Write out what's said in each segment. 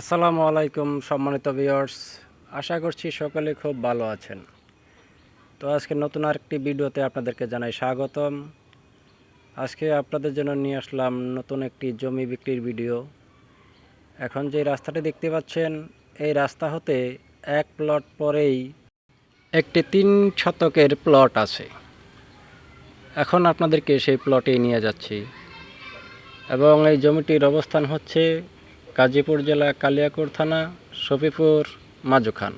আসসালামু আলাইকুম, সম্মানিত ভিউয়ার্স। আশা করছি সকলে খুব ভালো আছেন। তো আজকে নতুন আরেকটি ভিডিওতে আপনাদেরকে জানাই স্বাগতম। আজকে আপনাদের জন্য নিয়ে আসলাম নতুন একটি জমি বিক্রির ভিডিও। এখন যে রাস্তাটি দেখতে পাচ্ছেন, এই রাস্তা হতে এক প্লট পরেই একটি তিন শতকের প্লট আছে। এখন আপনাদেরকে সেই প্লটে নিয়ে যাচ্ছি। এবং এই জমিটির অবস্থান হচ্ছে গাজীপুর জেলা কালিয়াকৈর থানা, শফিপুর মাজুখান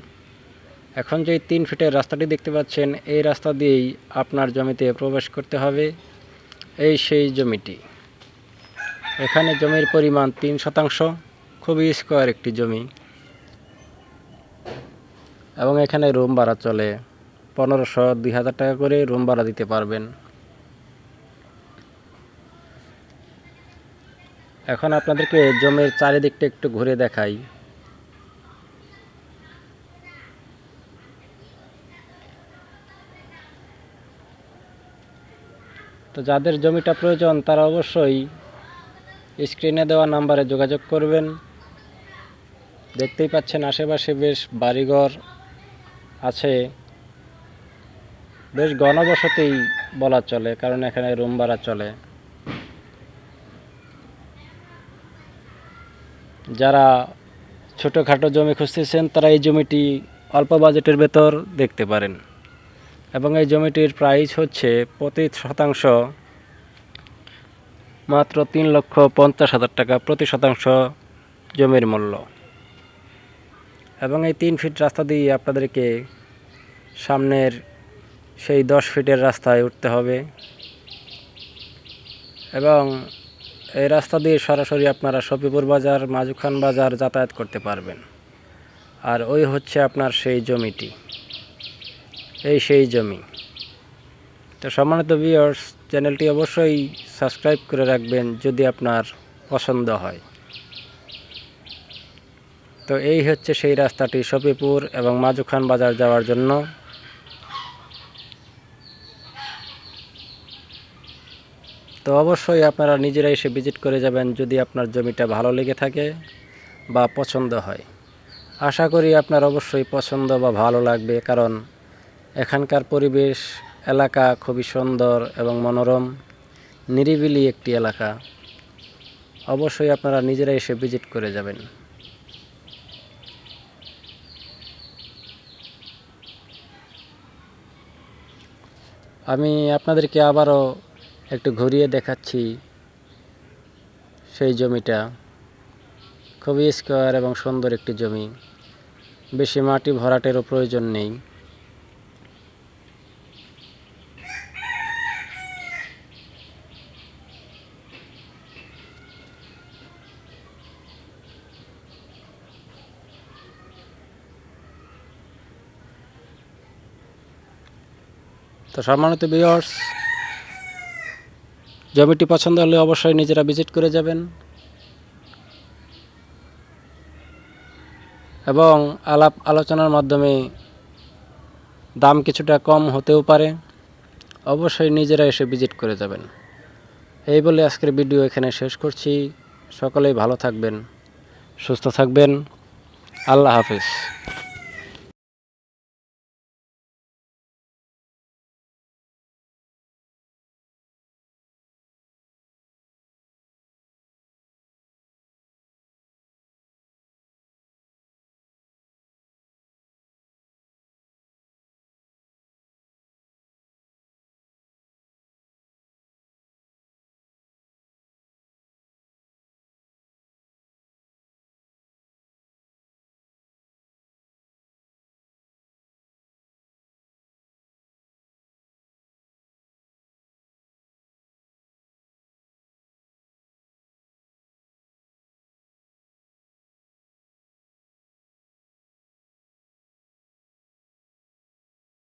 এখন যে তিন ফিটের রাস্তাটি দেখতে পাচ্ছেন, এই রাস্তা দিয়েই আপনার জমিতে প্রবেশ করতে হবে। এই সেই জমিটি। এখানে জমির পরিমাণ তিন শতাংশ, খুবই স্কোয়ার একটি জমি। এবং এখানে রুম ভাড়া চলে পনেরোশো দুই হাজার টাকা করে রুম ভাড়া দিতে পারবেন। এখন আপনাদেরকে জমির চারিদিকটা একটু ঘুরে দেখাই। তো যাদের জমিটা প্রয়োজন, তারা অবশ্যই স্ক্রিনে দেওয়া নাম্বারে যোগাযোগ করবেন। দেখতেই পাচ্ছেন আশেপাশে বেশ বাড়িঘর আছে। বেশ ঘনবসতি বলা চলে, কারণ এখানে রুম ভাড়া চলে। যারা ছোটোখাটো জমি খুঁজতেছেন, তারা এই জমিটি অল্প বাজেটের ভেতর দেখতে পারেন। এবং এই জমিটির প্রাইস হচ্ছে প্রতি শতাংশ, মাত্র তিন লক্ষ পঞ্চাশ হাজার টাকা প্রতি শতাংশ জমির মূল্য। এবং এই তিন ফিট রাস্তা দিয়ে আপনাদেরকে সামনের সেই দশ ফিটের রাস্তায় উঠতে হবে। এবং এই রাস্তা দিয়ে সরাসরি আপনারা শফিপুর বাজার মাজুখান বাজার যাতায়াত করতে পারবেন। আর ওই হচ্ছে আপনার সেই জমিটি। এই সেই জমি। তো সম্মানিত ভিউয়ার্স চ্যানেলটি অবশ্যই সাবস্ক্রাইব করে রাখবেন যদি আপনার পছন্দ হয়। তো এই হচ্ছে সেই রাস্তাটি শফিপুর এবং মাজুখান বাজার যাওয়ার জন্য। তো অবশ্যই আপনারা নিজেরা এসে ভিজিট করে যাবেন যদি আপনার জমিটা ভালো লেগে থাকে বা পছন্দ হয়। আশা করি আপনার অবশ্যই পছন্দ বা ভালো লাগবে কারণ এখানকার পরিবেশ, এলাকা খুবই সুন্দর এবং মনোরম, নিরিবিলি একটি এলাকা। অবশ্যই আপনারা নিজেরা এসে ভিজিট করে যাবেন। আমি আপনাদেরকে আবারও একটু ঘুরিয়ে দেখাচ্ছি সেই জমিটা। খুবই স্কোয়ার এবং সুন্দর একটি জমি। বেশি মাটি ভরাটেরও প্রয়োজন নেই। তো সম্মানিত বিয়ার্স জমিটি পছন্দ হলে অবশ্যই নিজেরা ভিজিট করে যাবেন। এবং আলাপ আলোচনার মাধ্যমে দাম কিছুটা কম হতেও পারে। অবশ্যই নিজেরা এসে ভিজিট করে যাবেন। এই বলে আজকের ভিডিও এখানে শেষ করছি। সকলেই ভালো থাকবেন, সুস্থ থাকবেন। আল্লাহ হাফিজ।